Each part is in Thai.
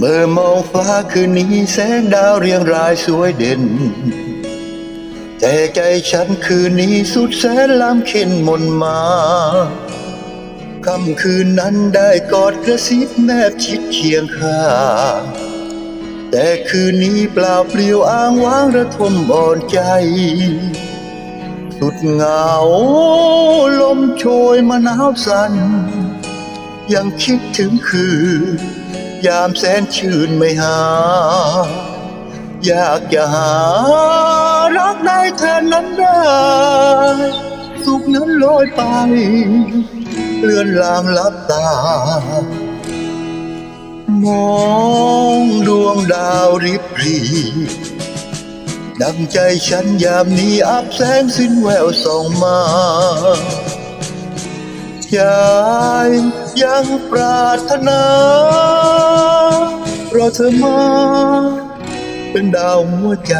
เมื่อมองฟ้าคืนนี้แสงดาวเรียงรายสวยเด่น แต่ใจฉันคืนนี้สุดแสนล้ำเข็นมนมาค่ำคืนนั้นได้กอดกระซิบแนบชิดเคียงข้า แต่คืนนี้เปล่าเปลี่ยวอ้างว้างระทมอ่อนใจ สุดเหงาลมโชยมาหนาวสั่นยังคิดถึงคืน ยามแสนชื่นไม่หา อยากจะหารักได้แทนนั้นได้ สุขนั้นลอยไป เลือนลางลับตา มองดวงดาวริบรีดังใจฉันยามนี้อับแสงสิ้นแววส่องมา ยายยังปรารถนา รอเธอมา เป็นดาวหัวใจ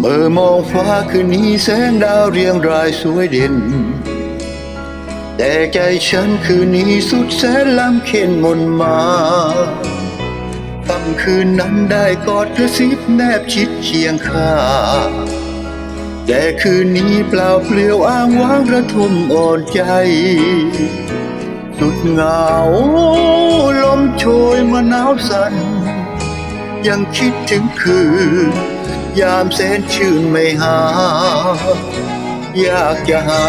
เมื่อมองฟ้าคืนนี้แสงดาวเรียงรายสวยเด่น แต่ใจฉันคืนนี้สุดแสนล้ำเข็นมนมาค่ำคืนนั้นได้กอดกระซิบแนบชิดเคียงข้าแต่คืนนี้เปล่าเปลี่ยวอ้างว้างระทมอ่อนใจ สุดเหงาลมโชยมาหนาวสั่นยังคิดถึงคืน ยามแสนชื่นไม่หา อยากจะหา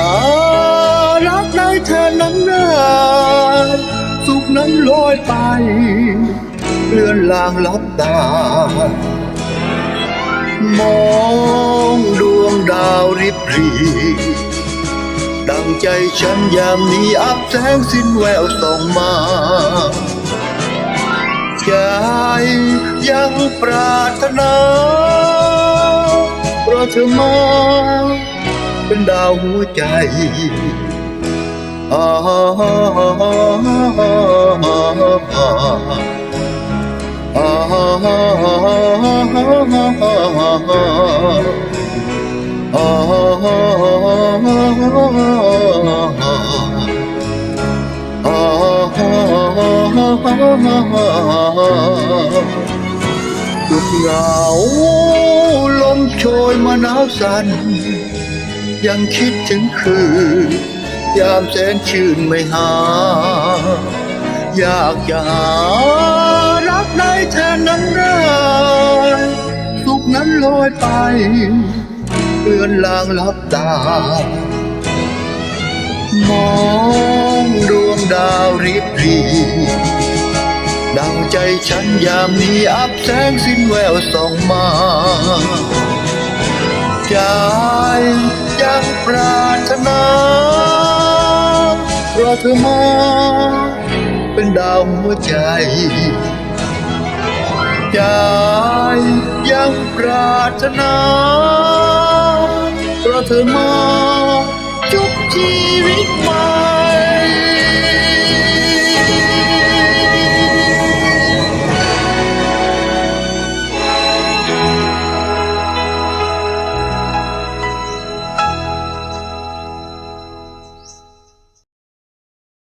รักได้แทนนั้นได้สุขนั้นลอยไป เลื่อนลางลับตามองดวงดาวริบหรีดังใจฉันยามนี้อับแสงสิ้นแววส่องมาใจยังปรารถนา เพราะเธอมา เป็นดาวหัวใจอ่าสุดเหงาล มโชยมาหนาวสั่นยังคิดถึงคืนยามแสนชื่นไม่หา อยากจะหารักได้แทนนั้นได้สุขนั้นลอยไปเลือนลางลับตา มองดวงดาวริบรี ดังใจฉันยามนี้อับแสงสิ้นแววส่องมา ใจยังปรารถนาเพราะเธอมาเป็นดาวหัวใจใจยังปรารถนาเพราะเธอมาจุบชีวิตม